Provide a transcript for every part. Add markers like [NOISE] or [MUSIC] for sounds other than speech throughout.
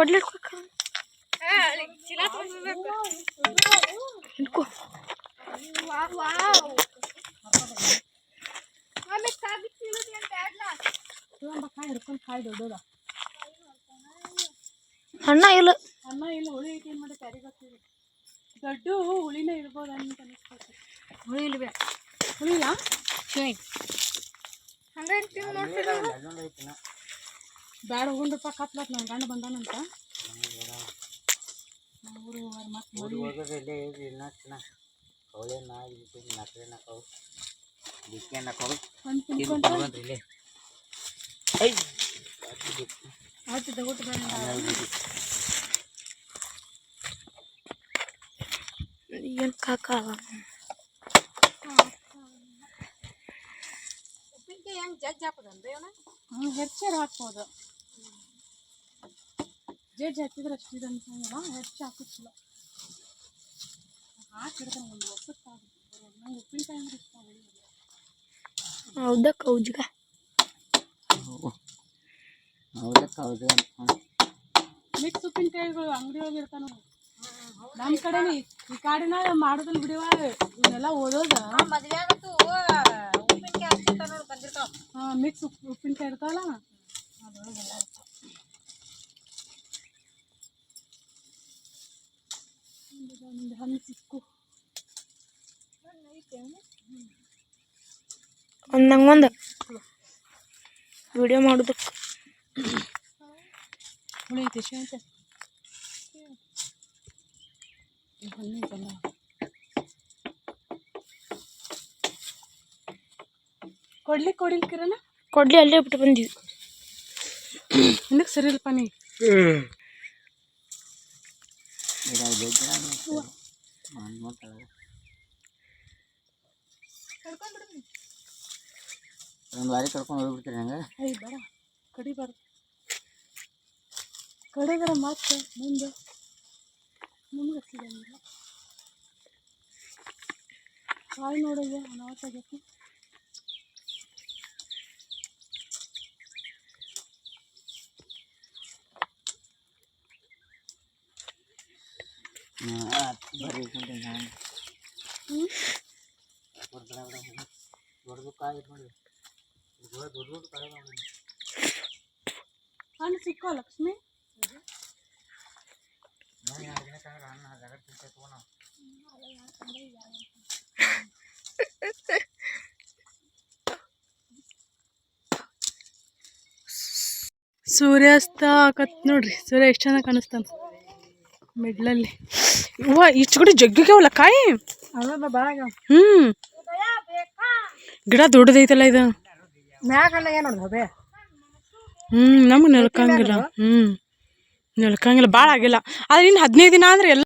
ಕೊಡ್ಲಿ ಹಿಡ್ಕೊ ಕಾಯಿ ಹಿಡ್ಕೊಂಡು ಕಾಯಿ ದೊಡ್ಡದ. ಅಣ್ಣ ಇಲ್ಲ. ಅಣ್ಣ ಇಲ್ಲ ಹುಳಿ ಐತಿ ಏನು ಮಾಡಿ ಯಾರಿಗೆ ಗೊತ್ತಿದೆ ದೊಡ್ಡ ಹುಳಿನೇ ಇರ್ಬೋದು ಅಂತ ಅನಿಸ್ತೈತಿ ಹುಳಿ ಇಲ್ವೇ? ಹುಳಿ ಇಲ್ಲ ಬ್ಯಾಡ ರೂಪಾಯಿ ಕತ್ಲತ್ ನನ್ನ ಗಂಡ ಬಂದಾನಂತ. ಊರು ಮತ್ತೆ ಒಂದು ತಿನ್ಕೊಂತ ಆಯ್ತು ತಗೋತ ಬೇಡ. ಏನು ಕಾಕ ಹ್ಞೂ ಹೆಚ್ಚಾರು ಹಾಕ್ಬೋದು. ಜಡ್ಜ್ ಹಚ್ಚಿದ್ರೆ ಅಷ್ಟು ಇದು ಅನ್ಸಂಗಿಲ್ಲ ಹೆಚ್ಚು ಹಾಕಿಲ್ಲ ಹಾಕಿಡ್ತಾನೆ ಒಂದು ಒಪ್ಪತ್ತು ನಂಗೆ ಉಪ್ಪಿನಕಾಯಿ ಅಂದ್ರೆ ಇಷ್ಟ ಹುಳಿ ಹೌದಾ ಕೌಜ್ಗ ಮಿಕ್ಸ್ ಉಪ್ಪಿನಕಾಯಿಗಳು ಅಂಗಡಿ ಒಳಗೆ ಇರ್ತಾನ ನಮ್ಮ ಕಡೆನೇ ಈ ಕಾಡಿನ ಮಾಡೋದಿಲ್ಲ ಬಿಡಿವ ಇವನ್ನೆಲ್ಲ ಓದೋದ. ಹಾಂ ಮಿಕ್ಸ್ ಉಪ್ಪು ಉಪ್ಪಿನಕಾಯಿ ಇರ್ತಾವಲ್ಲ ಅದ್ರೊಳಗೆಲ್ಲ ಇರ್ತಾವ ಒಂದು ಹಣ್ಣು ಸಿಕ್ಕು ಒಂದು ನಂಗೊಂದು ವಿಡಿಯೋ ಮಾಡೋದಕ್ಕೆ ಕೊಡ್ಲಿ ಕೊಡಿಲ್ ಕಿರಣ. ಕೊಡ್ಲಿ ಅಲ್ಲೇ ಬಿಟ್ಟು ಬಂದೀವಿ. ಇನ್ನಕ್ಕೆ ಸರಿ ಇಲ್ಲಪ್ಪ ನೀ. ಒಂದು ವಾರ ಕರ್ಕೊಂಡು ಹೋಗ್ಬಿಡ್ತೀರಿ ಹಂಗೆ? ಐ ಬೇಡ. ಕಡಿ ಬಾರ ಕಡಿದ್ರೆ ಮತ್ತೆ ಮುಂದೆ. ನಿಮ್ಗೆ ಹಚ್ಚಿದಂಗಿಲ್ಲ ಕಾಯಿ ನೋಡಿಗೆ ಅನಾಹುತ ಆಗೈತಿ. ಬರ್ರಿ ಕಾಯಿ ನೋಡಿ ದೊಡ್ಡ ದೊಡ್ಡ ಕಾಯಿ ನೋಡಿ ಹಣ್ಣು ಸಿಕ್ಕೋ ಲಕ್ಷ್ಮಿ? ಸೂರ್ಯಾಸ್ತ ಆಕತ್ ನೋಡ್ರಿ. ಸೂರ್ಯ ಎಷ್ಟು ಚೆನ್ನಾಗಿ ಕಾಣಿಸ್ತಾನ. ಮಿಡ್ಲಲ್ಲಿ. ಹೂವ ಇಷ್ಟು ಕೂಡ ಅವಲ್ಲ ಕಾಯಿ? ಹ್ಞೂ ಗಿಡ ದೊಡ್ಡದೈತಲ್ಲ ಇದು. ಮ್ಯಾಗಲ್ಲ ಏನು ನೋಡ್ದೆ ಹ್ಞೂ ನಮ್ಗೆ ನೆಲ್ಕಂಗಿಲ್ಲ. ಹ್ಞೂ ನೆಲ್ಕಂಗಿಲ್ಲ. ಭಾಳ ಆಗಿಲ್ಲ. ಆದ್ರೆ ಇನ್ನು ಹದಿನೈದು ದಿನ ಅಂದ್ರೆ ಎಲ್ಲ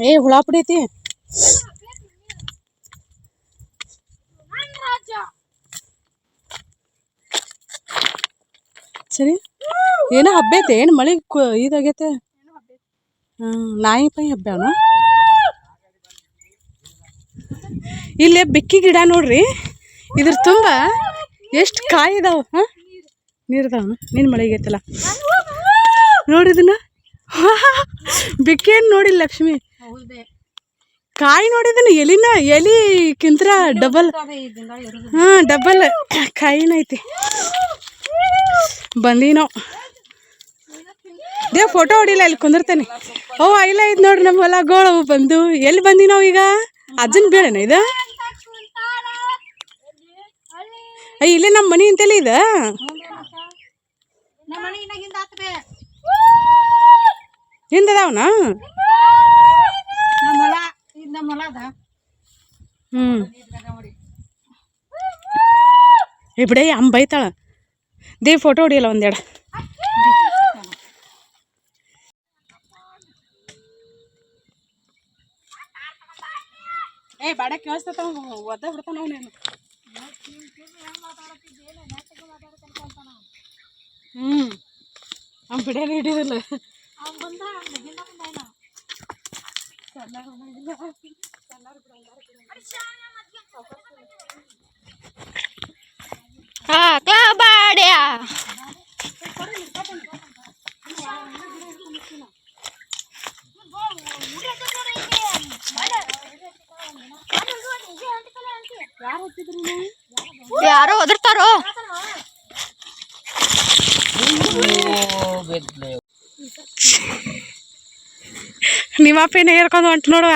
ಏ ಹುಳ ಪುಡಿ ಐತಿ ಸರಿ. ಏನೋ ಹಬ್ಬ ಐತೆ ಏನು ಮಳೆ ಇದಾಗೈತೆ? ಹ್ಞೂ ನಾಯಿ ಪೈ ಹಬ್ಬ ಇಲ್ಲಿ ಬೆಕ್ಕಿ ಗಿಡ ನೋಡ್ರಿ. ಇದ್ರ ತುಂಬ ಎಷ್ಟು ಕಾಯಿ ಇದಾವ ಹಾಂ? ನೀರ್ದಾವ ನೀನು ಮಳೆ ಆಗೈತಲ್ಲ. ನೋಡಿದನ ಇದನ್ನ. [LAUGHS] ಬೆಕ್ಕಿ ಏನು ನೋಡಿಲ್ಲ ಲಕ್ಷ್ಮಿ? ಕಾಯಿ ನೋಡಿದನ ಎಲಿನ ಎಲಿಕ್ಕಿಂತ ಡಬಲ್. ಹಾಂ ಡಬಲ್. ಕಾಯಿನ ಐತಿ ಬಂದೀವಿ ನಾವು ದೇವ್ ಫೋಟೋ ಹೊಡಿಲ್ಲ ಇಲ್ಲಿ ಕುಂದಿರ್ತೇನೆ. ಓ ಇಲ್ಲ ಇದು ನೋಡ್ರಿ ನಮ್ಮ ಹೊಲ ಗೋಳು ಬಂದು. ಎಲ್ಲಿ ಬಂದಿನೋ ನಾವು ಈಗ? ಅಜ್ಜನ ಬೇಡನ ಇದು? ಅಯ್ಯ, ಇಲ್ಲೇ ನಮ್ಮ ಮನೆ ಅಂತೆಲ್ಲ ಇದು? ಹಿಂದದಾವನ? ಹ್ಞೂ ಇಬ್ಬಡೇ ಅಂಬೈತಾಳ. ದೇವ್ ಫೋಟೋ ಹೊಡಿಯಲ್ಲ ಒಂದೆರಡು ಏ ಬಾಡ ಕೇಳಿಸ್ತತ ಒದ್ದ ಬಿಡ್ತಾನ ಅವನೇನು ಹ್ಞೂ ಅವ್ನು ಬಿಡಿಯೋದು ಹಿಡಿಯೋದಿಲ್ಲ ಹಾಕ್ಲಾ ಬಾಡ್ಯ ಯಾರೋ ಒದರ್ತಾರೋ? ನಿಮ್ಮ ಅಪ್ಪೇನೆ ಹೇರ್ಕೊಂಡು ಹೊಂಟು ನೋಡುವ?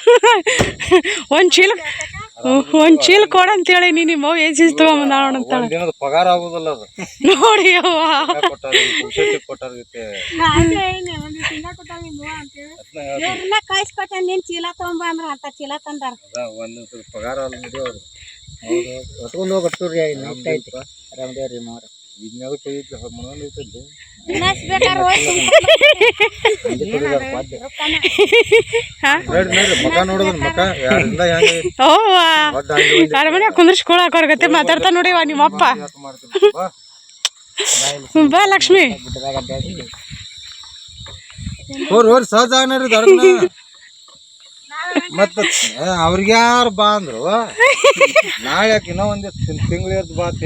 [LAUGHS] ಒಂದ್ ಚೀಲ ಒಂದ್ ಚೀಲ ಕೊಡ ಅಂತೇಳಿ ನೀ ನಿಮ್ಮ ಅವ್ವ ಏನ್ ಚೀಸ್ ತಗೊಂಬಂದ ಅಂತ. ದಿನದ ಪಗಾರ ಆಗುದಿಲ್ಲ ಅದು. ನೋಡಿ ಅವ್ವ ಕೊಟ್ಟಾರ ಪುರುಷಕ್ಕೆ ಕೊಟ್ಟಾರ ಜೊತೆ ಇವ್ರನ್ನ ಕಳ್ಸಿಕೊಟ್ಟೆ ನೀನ್ ಚೀಲ ತಗೊಂಬ ಅಂದ್ರ ಅಂತ ಚೀಲ ತಂದಾರ. ಅದ ಒಂದ್ ಪಗಾರ ಅಲ್ಲಿ ಹೊತ್ಕೊಂಡು ಐತಿ ಆರಾಮದೇವ್ರಿ ಮಾರ ಇದನ್ನ ಯಾವ್ದು ಕೈತಿ ಮನೋನ್ ಐತಲ್ರಿ. ಇನ್ನಷ್ಟು ಬೇಕಾದ್ರೆ ಹೋಗಿ ಹಂಗೆ ಕುಡಿದಾರ ಪಾದ್ಯ. ನೋಡ್ರಿ ನೋಡ್ರಿ ಮಕ ನೋಡಿದ್ರ ಮಕ ಯಾರಿಂದ ಹೆಂಗ ಅವ್ವ ಒಡ್ಡ ಹಂಗೆ ಒಂದೇ ಅರಮನೆ ಕುಂದ್ರಿಸ್ಕೊಳಕ್ ಮಾತಾಡ್ತಾ ನೋಡಿವ ನಿಮ್ಮಪ್ಪ? ಬಾ. ಲಕ್ಷ್ಮಿ. ಓರ್ ಸಹಜ ದರ್ಗನ ಮತ್ತ ಅವ್ರಿಗೆ ಯಾರು ಬಾ ಅಂದ್ರು? ನಾಳೆ ಯಾಕೆ ಇನ್ನೂ ಒಂದ್ ತಿಂಗಳು ಇರ್ತ ಬಾ ಅಂತ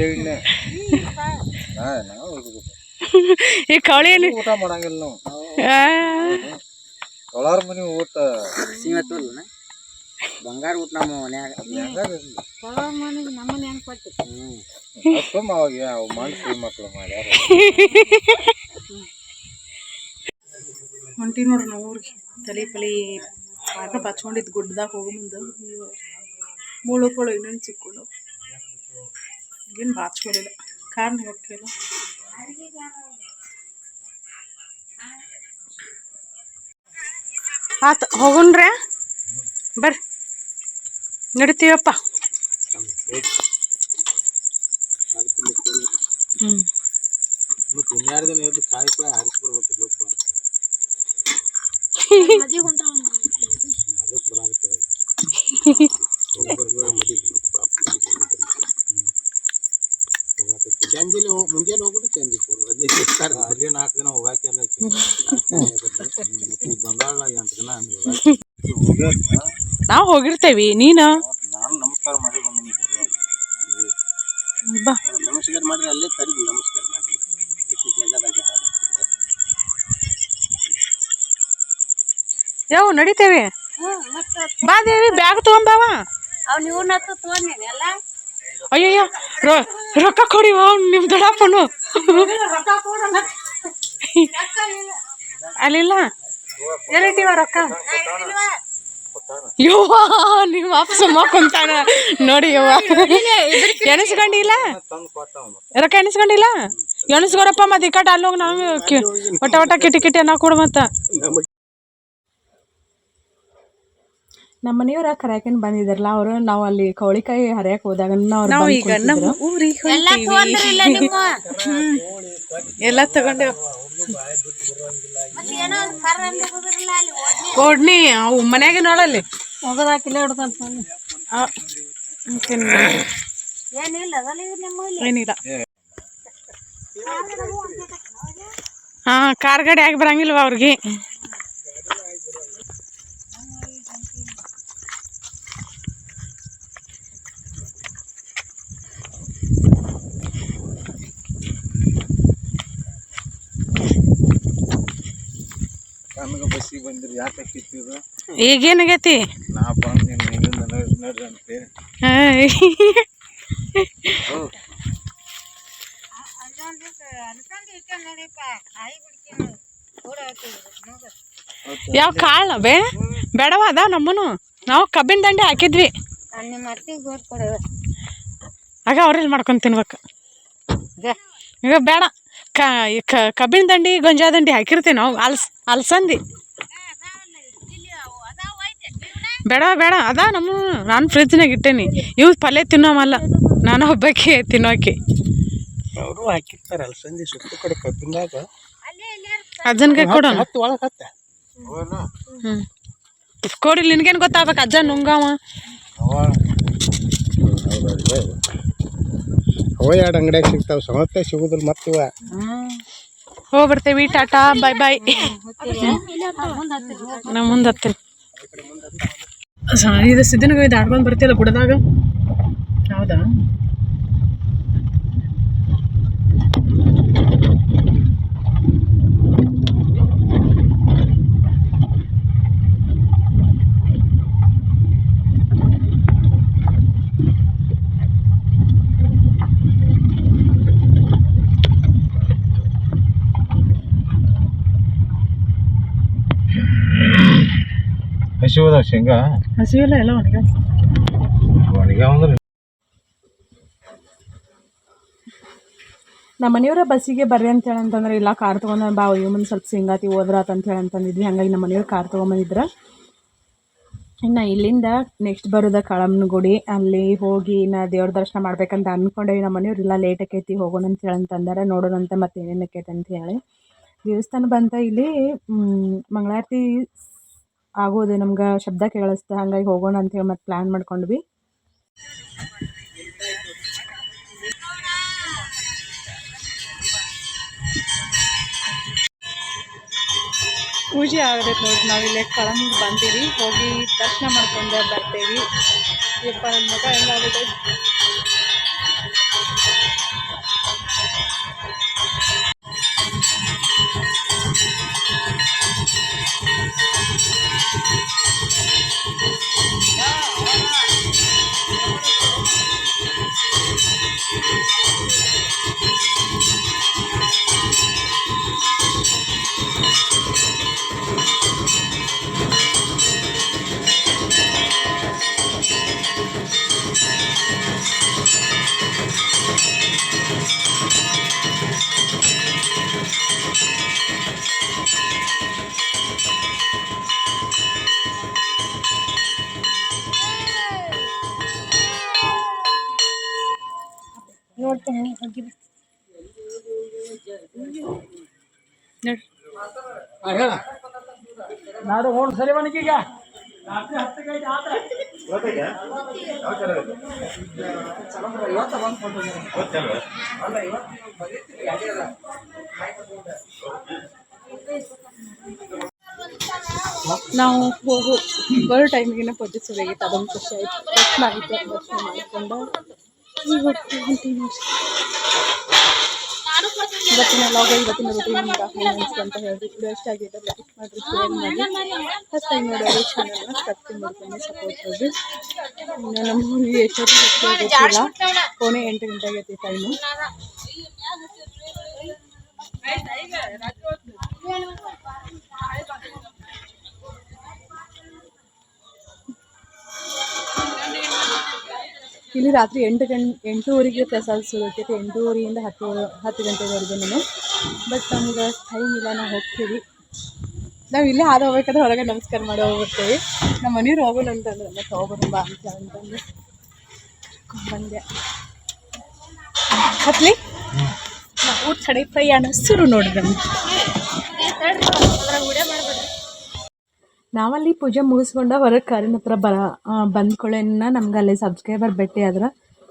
[LAUGHS] ಈ ಕವಳಿ ಏನು ಊಟ ಮಾಡಂಗಿಲ್ಲ ನಾವು. ಆ, ತೊಳಾರ ಮನಿ ಊಟ. ಬಂಗಾರ ಊಟ ನಮ್ಮ ಮನ್ಯಾಗ. ನಮ್ಮನ್ನ ಹೆಂಗ್ ಕೊಟ್ಟಿ. ಸುಮ್ಮ ಅವಾಗ ಅವ್ ಮನ್ಸು ಮಕ್ಳು ಮಾಡ್ಯಾರ. ಹೊಂಟಿ ನೋಡ್ರಿ ನಾವು ಊರಿಗೆ. ತಲೆ ಪಲಿ ಆಗ ಬಚ್ಕೊಂಡಿದ್ದು ಗುಡ್ಡದಾಗ ಹೋಗೋ ಮುಂದೆ ಮುಳು ಪಳು ಇನ್ನೊಂದು ಸಿಕ್ಕೊಂಡು ಏನು ಬಾಚ್ಕೊಳ್ಳಿಲ್ಲ ಕಾರಣ ಹೋಗ್ತಿಲ್ಲ ಆತ ಹೋಗುಣ್ರೆ ಬರ್ರಿ ನಡಿತೀವಪ್ಪ ಹ್ಞೂ ಮತ್ತೆ ಇನ್ಯಾರು ದಿನ ಎದ್ದು ಕಾಯಿ ಪಾಯಿ ಹಾರಿಸಿ ಬರ್ಬೇಕು ಇಲ್ಲಪ್ಪ ಅದಕ್ಕೆ ಬರಾಕತ್ತದ ಚಂದಿಲಿ ಮುಂಜಾನೆ ಹೋಗೋದು ಚಂದಿ ಅದೇ ಅಲ್ಲಿ ನಾಲ್ಕು ದಿನ ಹೋಗಾಕಿಲ್ಲ ಬಂದಾಳ ಎಂಟು ದಿನ ನಾವು ಹೋಗಿರ್ತೇವಿ ನೀನು? ನಾನು ನಮಸ್ಕಾರ ಮಾಡಿ ಬಂದಿನಿ ಬಾ. ನಮಸ್ಕಾರ ಮಾಡ್ರಿ ಅಲ್ಲೇ ಸರಿ ನಮಸ್ಕಾರ ಜಾಗದಾಗ ಹಾಡಾಕ್ತಿದ್ದೆ. ಯಾವ ನಡಿತೇವೆ? ಬಾ ದೇವಿ ಬ್ಯಾಗ್ ತಗೊಂಬಾವ. ಅಯ್ಯಯ್ಯೋ ಇವ್ನ ತಗೊಂಡೇನಿ ಎಲ್ಲ ಅಯ್ಯಯ್ಯ ರೊ- ರೊಕ್ಕ ಕೊಡಿವ ನಿಮ್ ದೊಡ್ಡಪ್ಪನು. ಅಲ್ಲಿಲ್ಲ. ಎಲ್ಲಿಟ್ಟಿವ ರೊಕ್ಕ? ಯವ್ವ ನಿಮ್ಮ ಅಪ್ಪ ಕುಂತಾನ. ನೋಡಿ ಯವ್ವ. ಎಣಿಸ್ಕೊಂಡಿಲ್ಲ. ರೊಕ್ಕ ಎಣಿಸ್ಕೊಂಡಿಲ್ಲ? ಎಣಿಸ್ಕೊರಪ್ಪ ಮತ್ತೆ ಈ ಕಡೆ ಅಲ್ಲಿ ಹೋಗಿ ನಾವು ಒಟ್ಟ ಒಟ್ಟ ಕಿಟಿ ಕಿಟಿ ಅನ್ನೋ ಕೊಡು ಮತ್ತ. ನಮ್ಮ ಮನೆಯವ್ರ ಕರ್ಯಾಕಂಡ್ ಬಂದಿದ್ರಲ್ಲ ಅವರು ನಾವು ಅಲ್ಲಿ ಕೌಳಿಕಾಯಿ ಹರಿಯಕ್ ಹೋದಾಗ ನಾವು ಈಗ ನಮ್ಮ ಊರಿಗೆ [LAUGHS] ಎಲ್ಲ ತಗೊಂಡೆ. ಮತ್ತೆ ಏನೋ ಒಂದ್ ಕರ್ರ ಅಂದಿರೋದ್ರಲ್ಲ ಅಲ್ಲಿ ಓಡ್ನಿ ಓಡ್ನಿ ಅವು ಮನ್ಯಾಗೆ ನೋಡಲ್ಲಿ. ಹೋಗೋದಾಕಿಲ್ಲ ಹಿಡ್ಕೊಂತ ಏನಿಲ್ಲ ಹಾ ಕಾರ್ ಗಾಡಿ ಆಗಿ ಬರಂಗಿಲ್ವ ಅವ್ರಿಗೆ ನನಗೆ ಬಸ್ಸಿಗೆ ಬಂದಿರಿ ಯಾಕೆ ಕಿತ್ತಿದ್ರು ಈಗೇನಾಗೈತಿ. ಯಾವ ಕಾಳ ಬೇ? ಬೇಡವ ಅದಾವ ನಮ್ಮನು ನಾವು ಕಬ್ಬಿನ ದಂಡೆ ಹಾಕಿದ್ವಿ. ಆಗ ಅವ್ರಲ್ಲಿ ಮಾಡ್ಕೊಂಡು ತಿನ್ಬೇಕು. ಈಗ ಬೇಡ. ಕ ಈ ಕಬ್ಬಿನ ದಂಡಿ ಗೊಂಜಾ ದಂಡಿ ಹಾಕಿರ್ತೀವಿ ನಾವು. ಅಲ್ಸ್ ಅಲ್ಸಂದಿ. ಬೇಡ ಬೇಡ ಅದ ನಮ್ಮ ನಾನು ಫ್ರಿಜ್ನಾಗ ಇಟ್ಟೇನಿ. ಇವು ಪಲ್ಯ ತಿನ್ನೋಮಲ್ಲ ನಾನು ಒಬ್ಬಾಕಿ ತಿನ್ನೋಕೆ. ಅವರು ಹಾಕಿರ್ತಾರಲ್ಲ ಸಂಜೆ ಸುತ್ತ ಕಡೆ ಕಬ್ಬಿನಾಗ ಅಜ್ಜನ್ಗೆ ಕೊಡೋಣ. ಹತ್ತು ಒಳಗೆ ಹತ್ತ. ಹ್ಞೂ ಕೊಡಿ ನಿನ್ಗೇನು ಗೊತ್ತಾಗಬೇಕು ಅಜ್ಜ ನುಂಗಾವ. ಅವ ಎರಡು ಅಂಗಡಿಯಾಗ ಸಿಗ್ತಾವ ಸಮತ್ತೆ ಸಿಗುದಿಲ್ಲ ಮತ್ತಿವ ಹೋಗಿ ಬರ್ತೇವಿ ಟಾಟಾ ಬಾಯ್ ಬಾಯ್. ನಮ್ಮ ಮುಂದೆ ಹತ್ತೀನಿ. ಇದು ಸಿದ್ದನಗರಿ ದಾಟ್ಕೊಂಡು ಬರ್ತಿಲ್ಲ ಗುಡದಾಗ? ಹೌದಾ? ಹಸಿವದ ಶೇಂಗಾ ಹಸಿವೆಲ್ಲ ಎಲ್ಲ ಒಣಗ ಒಣಗ್ಯಾವ ಅಂದ್ರೆ ನಮ್ಮ ಮನೆಯವರ ಬಸ್ಸಿಗೆ ಬರ್ರಿ ಅಂತ ಹೇಳಿ ಅಂತಂದ್ರೆ ಇಲ್ಲ ಕಾರ್ ತೊಗೊಂಡು ಬಾ ಇವ್ ಮುಂದೆ ಸ್ವಲ್ಪ ಸಿಂಗಾತಿ ಹೋದ್ರಾತ ಅಂತ ಹೇಳಿ ಅಂತಂದಿದ್ವಿ. ಹಂಗಾಗಿ ನಮ್ಮ ಮನೆಯವ್ರು ಕಾರ್ ತಗೊಂಬಂದಿದ್ರ. ಇನ್ನ ಇಲ್ಲಿಂದ ನೆಕ್ಸ್ಟ್ ಬರೋದ ಕಳಮ್ನ ಗುಡಿ ಅಲ್ಲಿ ಹೋಗಿ ನಾ ದೇವ್ರ ದರ್ಶನ ಮಾಡ್ಬೇಕಂತ ಅಂದ್ಕೊಂಡೇವಿ ನಮ್ಮ ಮನೆಯವ್ರು ಇಲ್ಲ ಲೇಟ್ ಆಕೈತಿ ಹೋಗೋಣ ಅಂತ ಹೇಳಿ ಅಂತಂದಾರ. ನೋಡೋಣಂತ ಮತ್ತೆ ಏನೇನು ಆಕೈತೆ ಅಂತ ಹೇಳಿ. ದೇವಸ್ಥಾನ ಬಂತ ಇಲ್ಲಿ ಮಂಗಳಾರತಿ ಆಗೋದು ನಮ್ಗೆ ಶಬ್ದ ಕೇಳಿಸ್ತ, ಹಂಗಾಗಿ ಹೋಗೋಣ ಅಂತ ಹೇಳಿ ಮತ್ತೆ ಪ್ಲ್ಯಾನ್ ಮಾಡ್ಕೊಂಡ್ವಿ. ಪೂಜೆ ಆಗಬೇಕು ನೋಡಿ ನಾವಿಲ್ಲೇ ಕಳಂಗ್ ಬಂದೀವಿ, ಹೋಗಿ ದರ್ಶನ ಮಾಡ್ಕೊಂಡು ಬರ್ತೇವಿ. ಯಪ್ಪ ನನ್ನ ಮಗ ಹೆಂಗಾಗುತ್ತೆ ನೋಡಿ ನಾಡು ಹೋಣ ಸರಿ ಮನಿಗೀಗ ನಾವು ಹೋಗು. ಬರೋ ಟೈಮಿಗೆ ಪೂಜೆ ಸರಿಯಾಗಿತ್ತು ಅದೊಂದು ಖುಷಿ ಆಯಿತು. ಮಾಡಿಕೊಂಡು. ಈಗ. ಇವತ್ತಿನ ಲಾಗ ಇವತ್ತಿನ ರೂಟೀನ್ ನಿಮ್ಗೆ ಅನಿಸ್ತು ಅಂತ ಹೇಳಿ ವಿಡಿಯೋ ಇಷ್ಟ ಆಗಿದೆ ಲೈಕ್ ಮಾಡಿರಿ ಶೇರ್ ಮಾಡಿ ಫಸ್ಟ್ ಟೈಮ್ ನೋಡೋರು ಚಾನಲ್ನ ಸಬ್ಸ್ಕ್ರೈಬ್ ಮಾಡ್ಕೊಂಡು ಸಪೋರ್ಟ್ ಕೊಡ್ರಿ ಇನ್ನು ನಮ್ಮ ಊರಿಗೆ ಎಷ್ಟೊತ್ತಿಗೆ ಹೋಗ್ತೀವಿ ಗೊತ್ತಿಲ್ಲ ಪೌಣೆ ಎಂಟು ಗಂಟೆ ಆಗೈತಿ ಟೈಮು ಇಲ್ಲಿ ರಾತ್ರಿ ಎಂಟು ಗಂಟೆ ಎಂಟೂವರೆಗೆ ಪ್ರಸಾದ ಸಿಗುತ್ತೆ. ಎಂಟೂವರೆಯಿಂದ ಹತ್ತು ಹತ್ತು ಗಂಟೆವರೆಗೂ ಬಟ್ ನಮ್ಗೆ ಟೈಮ್ ಇಲ್ಲ ನಾವು ಹೋಗ್ತೀವಿ. ನಾವು ಇಲ್ಲೇ ಹಾದು ಹೋಗ್ಬೇಕಾದ್ರೆ ಹೊರಗೆ ನಮಸ್ಕಾರ ಮಾಡಿ ಹೋಗ್ಬಿಡ್ತೀವಿ. ನಮ್ಮ ಮನೆಯವ್ರು ಹೋಗೋಣ ಅಂತಂದ್ರೆ ಮತ್ತೆ ಹೋಗೋಣ ಬಾ ಅಂತ ಅಂತಂದು ಬಂದೆ. ಹತ್ಲಿ? ಊಟ ಕಡೆ ಪ್ರಯಾಣ ಸುರು ನೋಡಿದ್ರೆ ನಾವಲ್ಲಿ ಪೂಜೆ ಮುಗಿಸ್ಕೊಂಡು ಹೊರಗೆ ಕಾರಿನ ಹತ್ರ ಬರ ಬಂದ್ಕೊಳ್ಳೇನ ನಮ್ಗೆ ಅಲ್ಲಿ ಸಬ್ಸ್ಕ್ರೈಬರ್ ಭೇಟಿ ಆದ್ರ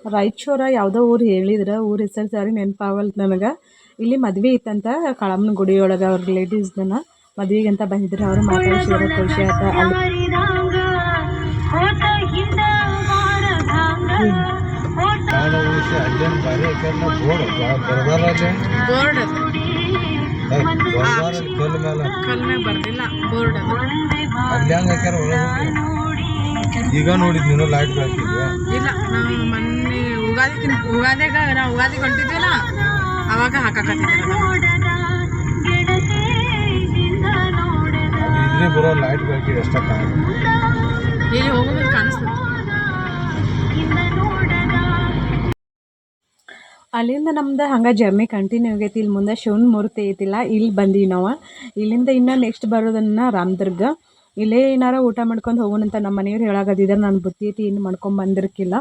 ರಾಯಚೂರ ಯಾವುದೋ ಊರು ಹೇಳಿದ್ರೆ ಊರ ಹೆಸರು ಸರಿ ನೆನಪಾಗಲ್ ನನಗೆ. ಇಲ್ಲಿ ಮದುವೆ ಇತ್ತಂತ ಕಳಮ್ಮನ ಗುಡಿ ಒಳಗೆ ಅವ್ರ ರಿಲೇಟಿವ್ಸ್ದನ್ನ ಮದುವೆಗೆ ಅಂತ ಬಂದಿದ್ರು ಅವರು ಮಾತಾಡ್ಸಿದ್ರೆ ಖುಷಿ ಆತ ಅಲ್ಲಿ. ಕಲ್ಮೆ ಬರ್ದಿಲ್ಲ ಬೋರ್ಡ್ ಈಗ ನೋಡಿದ್ ನೀನು ಲೈಟ್ ಇಲ್ಲ ನಾವು ಮೊನ್ನೆ ಉಗಾದಿ ಉಗಾದಿಗ ನಾವು ಉಗಾದಿ ಹೊಂಟಿದ್ವಲ್ಲ ಅವಾಗ ಹಾಕಕತ್ತಿದ್ರು ಇಲ್ಲಿ ಬರೋ ಲೈಟ್ ಬೆಳಕಿಗೆ ಇಲ್ಲಿ ಹೋಗೋದು ಕಾಣಿಸ್ತದೆ ಅಲ್ಲಿಂದ ನಮ್ದು ಹಂಗೆ ಜರ್ನಿ ಕಂಟಿನ್ಯೂ ಆಗೈತಿ. ಇಲ್ಲಿ ಮುಂದೆ ಶಿವನ ಮೂರ್ತಿ ಐತಿಲ್ಲ ಇಲ್ಲಿ ಬಂದೀವಿ ನಾವು. ಇಲ್ಲಿಂದ ಇನ್ನು ನೆಕ್ಸ್ಟ್ ಬರೋದನ್ನ ರಾಮದುರ್ಗ. ಇಲ್ಲೇ ಏನಾರ ಊಟ ಮಾಡ್ಕೊಂಡು ಹೋಗೋಣಂತ ನಮ್ಮ ಮನೆಯವ್ರು ಹೇಳಾಗದಿದ್ರೆ ನಾನು ಬುತ್ತಿ ಐತಿ ಇನ್ನು ಮಾಡ್ಕೊಂಡು ಬಂದಿರ್ಕಿಲ್ಲ.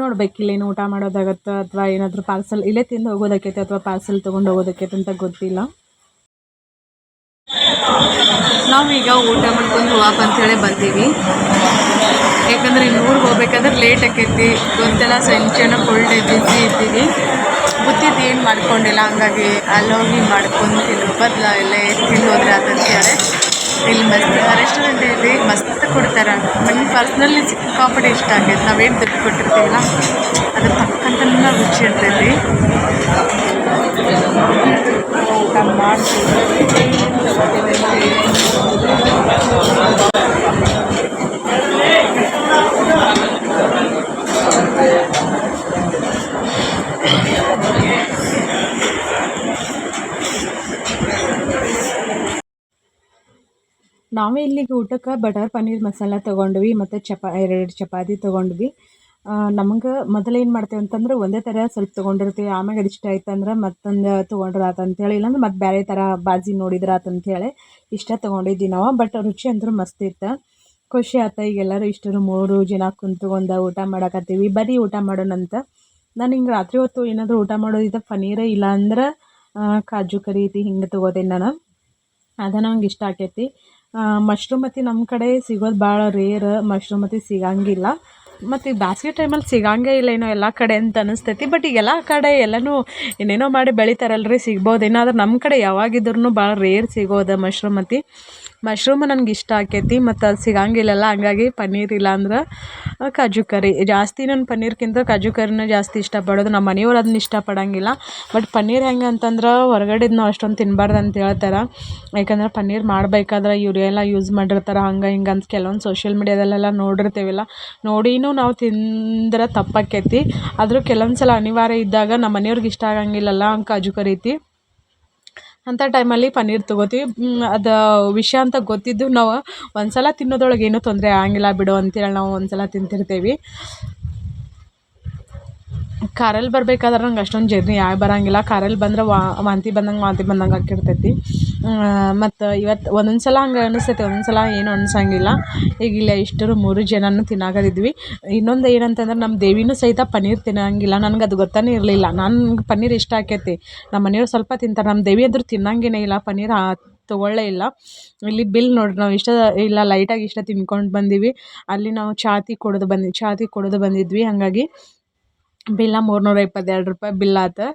ನೋಡ್ಬೇಕು ಇಲ್ಲೇನು ಊಟ ಮಾಡೋದಾಗತ್ತೆ ಅಥವಾ ಏನಾದರೂ ಪಾರ್ಸಲ್ ಇಲ್ಲೇ ತಿಂದು ಹೋಗೋದಕ್ಕೈತೆ ಅಥವಾ ಪಾರ್ಸಲ್ ತೊಗೊಂಡು ಹೋಗೋದಕ್ಕೈತೆ ಅಂತ ಗೊತ್ತಿಲ್ಲ. ನಾವೀಗ ಊಟ ಮಾಡ್ಕೊಂಡು ಹೋಗಕ್ಕಂತೇಳಿ ಬಂದೀವಿ. ಯಾಕಂದ್ರೆ ಇನ್ನು ಊರಿಗೆ ಹೋಗ್ಬೇಕಾದ್ರೆ ಲೇಟ್ ಆಕೈತಿ. ಗೊತ್ತೆಲ್ಲ ಸಂಚನ ಫುಲ್ ಬಿಸಿ ಇದ್ದೀವಿ. ಗೊತ್ತಿದ್ದು ಏನು ಮಾಡ್ಕೊಂಡಿಲ್ಲ, ಹಂಗಾಗಿ ಅಲ್ಲೋಗಿ ಮಾಡ್ಕೊಂಡು ತಿನ್ನೋ ಬದಲ ಎಲ್ಲ ತಿಂದು ಹೋದ್ರೆ ಆ ಹೇಳಿ ಇಲ್ಲಿ ಮಸ್ತ್ ರೆಸ್ಟೋರೆಂಟ್ ಐತಿ ಮಸ್ತ್ ಕೊಡ್ತಾರೆ. ಪರ್ಸ್ನಲ್ಲಿ ಪರ್ಸ್ನಲಿ ಸಿಕ್ಕಾಪಟ್ಟೆ ಇಷ್ಟ ಆಗೈತೆ ನಾವೇನು ದುಡ್ಡು ಕೊಟ್ಟಿರ್ತೀವಲ್ಲ, ಅದ್ರ ತಕ್ಕಂತ ರುಚಿ ಇರ್ತೈತಿ. ಊಟ ನಾವೇ ಇಲ್ಲಿಗೆ ಊಟಕ್ಕೆ ಬಟರ್, ಪನ್ನೀರ್ ಮಸಾಲ ತೊಗೊಂಡ್ವಿ, ಮತ್ತು ಚಪಾ ಎರಡು ಚಪಾತಿ ತೊಗೊಂಡ್ವಿ. ನಮ್ಗೆ ಮೊದಲು ಏನು ಮಾಡ್ತೇವೆ ಅಂತಂದ್ರೆ ಒಂದೇ ಥರ ಸ್ವಲ್ಪ ತೊಗೊಂಡಿರ್ತೀವಿ. ಅದು ಇಷ್ಟ ಆಯ್ತು ಅಂದ್ರೆ ಮತ್ತೊಂದು ತೊಗೊಂಡ್ರೆ ಆತು ಅಂತೇಳಿ, ಇಲ್ಲಾಂದ್ರೆ ಮತ್ತೆ ಬೇರೆ ಥರ ಬಾಜಿ ನೋಡಿದ್ರೆ ಆತು ಅಂತೇಳಿ ಇಷ್ಟ ತೊಗೊಂಡಿದ್ವಿ ನಾವು. ಬಟ್ ರುಚಿ ಅಂದರೂ ಮಸ್ತ್ ಇತ್ತು. ಖುಷಿ ಆಯ್ತು ಈಗ ಎಲ್ಲರೂ ಇಷ್ಟರು ಮೂರು ಜನ ಕುಂತು ಒಂದು ಊಟ ಮಾಡಕತ್ತೀವಿ. ಬರೀ ಊಟ ಮಾಡೋಣಂತ ನಾನು ಹಿಂಗೆ ರಾತ್ರಿ ಹೊತ್ತು ಏನಾದರೂ ಊಟ ಮಾಡೋದಿದ್ದ ಪನ್ನೀರೇ ಇಲ್ಲ ಅಂದ್ರೆ ಕಾಜು ಕರಿ ಐತಿ ಹಿಂಗೆ ತೊಗೋತೀನಿ ನಾನು. ಅದು ನಂಗೆ ಇಷ್ಟ ಆಕೈತಿ. ಮಶ್ರೂಮ್ ಮತ್ತು ನಮ್ಮ ಕಡೆ ಸಿಗೋದು ಭಾಳ ರೇರ್ ಮಶ್ರೂಮ್ ಮತ್ತು ಸಿಗಂಗಿಲ್ಲ. ಮತ್ತು ಈ ಬ್ಯಾಸಿಗೆ ಟೈಮಲ್ಲಿ ಸಿಗಂಗೇ ಇಲ್ಲ ಏನೋ ಎಲ್ಲ ಕಡೆ ಅಂತ ಅನಿಸ್ತೈತಿ. ಬಟ್ ಎಲ್ಲ ಕಡೆ ಎಲ್ಲನೂ ಏನೇನೋ ಮಾಡಿ ಬೆಳಿತಾರಲ್ರಿ, ಸಿಗ್ಬೋದು. ಏನಾದ್ರೂ ನಮ್ಮ ಕಡೆ ಯಾವಾಗಿದ್ರೂ ಭಾಳ ರೇರ್ ಸಿಗೋದು ಮಶ್ರೂಮ್ ಮತ್ತು ಮಶ್ರೂಮ್ ನನಗೆ ಇಷ್ಟ ಆಕೈತಿ, ಮತ್ತು ಅದು ಸಿಗಂಗಿಲ್ಲಲ್ಲ, ಹಂಗಾಗಿ ಪನ್ನೀರ್ ಇಲ್ಲ ಅಂದ್ರೆ ಕಾಜು ಕರಿ. ಜಾಸ್ತಿ ನಾನು ಪನ್ನೀರ್ಕ್ಕಿಂತ ಕಾಜು ಕರಿನ ಜಾಸ್ತಿ ಇಷ್ಟಪಡೋದು ನಮ್ಮ ಮನೆಯವ್ರು ಅದನ್ನ ಇಷ್ಟಪಡಂಗಿಲ್ಲ. ಬಟ್ ಪನ್ನೀರ್ ಹೆಂಗೆ ಅಂತಂದ್ರೆ ಹೊರಗಡೆದು ಅಷ್ಟೊಂದು ತಿನ್ಬಾರ್ದು ಅಂತ ಹೇಳ್ತಾರೆ. ಯಾಕಂದ್ರೆ ಪನ್ನೀರ್ ಮಾಡಬೇಕಾದ್ರೆ ಎಲ್ಲ ಯೂಸ್ ಮಾಡಿರ್ತಾರೆ, ಹಂಗೆ ಹಿಂಗೆ ಅಂತ ಕೆಲವೊಂದು ಸೋಷಿಯಲ್ ಮೀಡ್ಯಾದಲ್ಲೆಲ್ಲ ನೋಡಿರ್ತೀವಲ್ಲ. ನೋಡಿನೂ ನಾವು ತಿಂದ್ರೆ ತಪ್ಪಾಕೈತಿ. ಆದರೂ ಕೆಲವೊಂದು ಸಲ ಅನಿವಾರ್ಯ ಇದ್ದಾಗ ನಮ್ಮ ಮನೆಯವ್ರಿಗೆ ಇಷ್ಟ ಆಗಂಗಿಲ್ಲಲ್ಲ ಕಾಜು ಕರಿ ಐತಿ ಅಂಥ ಟೈಮಲ್ಲಿ ಪನ್ನೀರ್ ತೊಗೋತೀವಿ. ಅದು ವಿಷ ಅಂತ ಗೊತ್ತಿದ್ದು ನಾವು ಒಂದು ಸಲ ತಿನ್ನೋದ್ರೊಳಗೆ ಏನೂ ತೊಂದರೆ ಆಗಂಗಿಲ್ಲ ಬಿಡು ಅಂತೇಳಿ ನಾವು ಒಂದು ಸಲ ತಿಂತಿರ್ತೀವಿ. ಕಾರಲ್ಲಿ ಬರ್ಬೇಕಾದ್ರೆ ನಂಗೆ ಅಷ್ಟೊಂದು ಜರ್ನಿ ಆಗಿ ಬರೋಂಗಿಲ್ಲ. ಕಾರಲ್ಲಿ ಬಂದ್ರೆ ವಾಂತಿ ಬಂದಂಗೆ ವಾಂತಿ ಬಂದಂಗೆ ಆಕಿರ್ತೈತಿ ಮತ್ತು ಇವತ್ತು ಒಂದೊಂದು ಸಲ ಹಂಗೆ ಅನಿಸ್ತೈತಿ ಒಂದೊಂದು ಸಲ ಏನು ಅನ್ಸೋಂಗಿಲ್ಲ. ಈಗ ಇಲ್ಲ ಇಷ್ಟರು ಮೂರು ಜನನೂ ತಿನ್ನಾಕತ್ತಿದ್ವಿ ಇನ್ನೊಂದು ಏನಂತಂದ್ರೆ ನಮ್ಮ ದೇವಿನೂ ಸಹಿತ ಪನ್ನೀರ್ ತಿನ್ನೋಂಗಿಲ್ಲ, ನನಗೆ ಅದು ಗೊತ್ತನೇ ಇರಲಿಲ್ಲ. ನನ್ಗೆ ಪನ್ನೀರ್ ಇಷ್ಟ ಆಕೈತಿ. ನಮ್ಮ ಮನೆಯವ್ರು ಸ್ವಲ್ಪ ತಿಂತಾರೆ. ನಮ್ಮ ದೇವಿ ಅಂದರೂ ತಿನ್ನಂಗೇನೆ ಇಲ್ಲ, ಪನ್ನೀರ್ ತೊಗೊಳ್ಳೇ ಇಲ್ಲ. ಇಲ್ಲಿ ಬಿಲ್ ನೋಡಿರಿ, ನಾವು ಇಷ್ಟ ಇಲ್ಲ ಲೈಟಾಗಿ ಇಷ್ಟ ತಿನ್ಕೊಂಡು ಬಂದೀವಿ. ಅಲ್ಲಿ ನಾವು ಚಾತಿ ಕುಡಿದು ಬಂದ್ವಿ ಚಾತಿ ಕುಡಿದು ಬಂದಿದ್ವಿ, ಹಾಗಾಗಿ ಬಿಲ್ಲ ಮೂರ್ನೂರ ಇಪ್ಪತ್ತೆರಡು ರೂಪಾಯಿ ಬಿಲ್ ಆತು.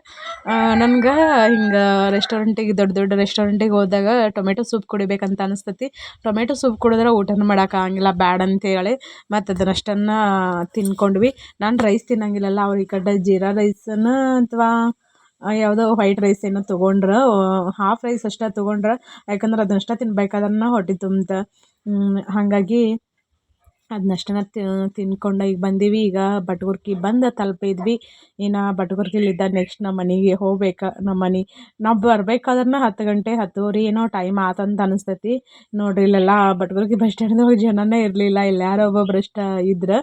ನನ್ಗೆ ಹಿಂಗೆ ರೆಸ್ಟೋರೆಂಟಿಗೆ ದೊಡ್ಡ ದೊಡ್ಡ ರೆಸ್ಟೋರೆಂಟಿಗೆ ಹೋದಾಗ ಟೊಮೆಟೊ ಸೂಪ್ ಕುಡಿಬೇಕಂತ ಅನಿಸ್ತೈತಿ. ಟೊಮೆಟೊ ಸೂಪ್ ಕುಡಿದ್ರೆ ಊಟನೂ ಮಾಡೋಕ್ಕಾಗಂಗಿಲ್ಲ ಬ್ಯಾಡ ಅಂತೇಳಿ. ಮತ್ತು ಅದನ್ನಷ್ಟನ್ನು ತಿಂದ್ಕೊಂಡ್ವಿ ನಾನು ರೈಸ್ ತಿನ್ನಂಗಿಲ್ಲಲ್ಲ, ಅವ್ರ ಈ ಕಡೆ ಜೀರಾ ರೈಸನ್ನು ಅಥವಾ ಯಾವುದೋ ವೈಟ್ ರೈಸ್ ಏನೋ ತೊಗೊಂಡ್ರು ಹಾಫ್ ರೈಸ್ ಅಷ್ಟೇ ತೊಗೊಂಡ್ರು. ಯಾಕಂದ್ರೆ ಅದನ್ನಷ್ಟೇ ತಿನ್ಬೇಕಾದ್ರೆ ಹೊಟ್ಟೆ ತುಂಬ್ತ. ಹಾಗಾಗಿ ಅದನ್ನಷ್ಟನ್ನ ತಿನ್ಕೊಂಡು ಈಗ ಬಂದೀವಿ. ಈಗ ಬಟ್ಗುರ್ಕಿ ಬಂದು ತಲುಪಿದ್ವಿ. ಇನ್ನು ಬಟ್ಗುರ್ಕಿಲಿದ್ದ ನೆಕ್ಸ್ಟ್ ನಮ್ಮ ಮನೆಗೆ ಹೋಗ್ಬೇಕು ನಮ್ಮ ಮನೆ. ನಾವು ಬರ್ಬೇಕಾದ್ರೆ ಹತ್ತು ಗಂಟೆ, ಹತ್ತುವರೆ ಏನೋ ಟೈಮ್ ಆತಂತ ಅನಿಸ್ತೈತಿ. ನೋಡಿರಿ ಇಲ್ಲೆಲ್ಲ ಬಟ್ಗುರ್ಕಿ ಬಸ್ ಸ್ಟ್ಯಾಂಡ್ದಾಗ ಜನನೇ ಇರಲಿಲ್ಲ. ಇಲ್ಲಿ ಯಾರೋ ಒಬ್ಬೊಬ್ರು ಅಷ್ಟೇ ಇದ್ರು.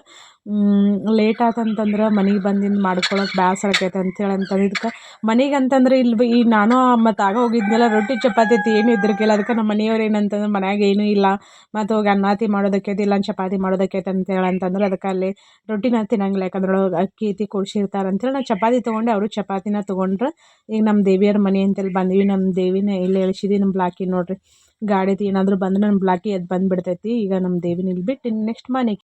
ಲೇಟ್ ಆತಂತಂದ್ರೆ ಮನೆಗೆ ಬಂದಿಂದ ಮಾಡ್ಕೊಳಕ್ಕೆ ಬೇಸ್ರ ಆಕೈತೆ ಅಂತೇಳಿ ಇದಕ್ಕೆ ಮನೆಗೆ ಅಂತಂದ್ರೆ ಇಲ್ಲಿ ಬಿ ಈಗ ನಾನು ಮತ್ತು ಆಗ ಹೋಗಿದ್ನಲ್ಲ ರೊಟ್ಟಿ ಚಪಾತಿ ಐತಿ ಏನೂ ಇದ್ದಿರ್ಕಿಲ್ಲ ಅದಕ್ಕೆ ನಮ್ಮ ಮನೆಯವ್ರು ಏನಂತಂದ್ರೆ ಮನ್ಯಾಗ ಏನೂ ಇಲ್ಲ. ಮತ್ತು ಹೋಗಿ ಅನ್ನಾತಿ ಮಾಡೋದಕ್ಕೈತಿ ಇಲ್ಲ ಚಪಾತಿ ಮಾಡೋದಕ್ಕೈತಿ ಅಂತೇಳಿ ಅಂತಂದ್ರೆ ಅದಕ್ಕೆ ಅಲ್ಲಿ ರೊಟ್ಟಿನ ತಿನ್ನಂಗಿಲ್ಲ. ಯಾಕಂದ್ರೆ ಒಳಗೆ ಅಕ್ಕಿ ಐತಿ ಕೊಡ್ಸಿರ್ತಾರೆ ಅಂತೇಳಿ ನಾನು ಚಪಾತಿ ತೊಗೊಂಡೆ, ಅವರು ಚಪಾತಿನ ತೊಗೊಂಡ್ರೆ. ಈಗ ನಮ್ಮ ದೇವಿಯರ ಮನೆ ಅಂತೇಳಿ ಬಂದ್ವಿ. ನಮ್ಮ ದೇವಿನ ಇಲ್ಲಿ ಇಳಿಸಿದ್ವಿ ನಮ್ಮ ಬ್ಲಾಕಿ ನೋಡಿರಿ. ಗಾಡಿದು ಏನಾದರೂ ಬಂದ್ರೆ ನಮ್ಮ ಬ್ಲಾಕಿ ಅದು ಬಂದುಬಿಡ್ತೈತಿ. ಈಗ ನಮ್ಮ ದೇವಿನ ಇಲ್ಲಿ ಬಿಟ್ಟು ನೆಕ್ಸ್ಟ್ ಮನೆಗೆ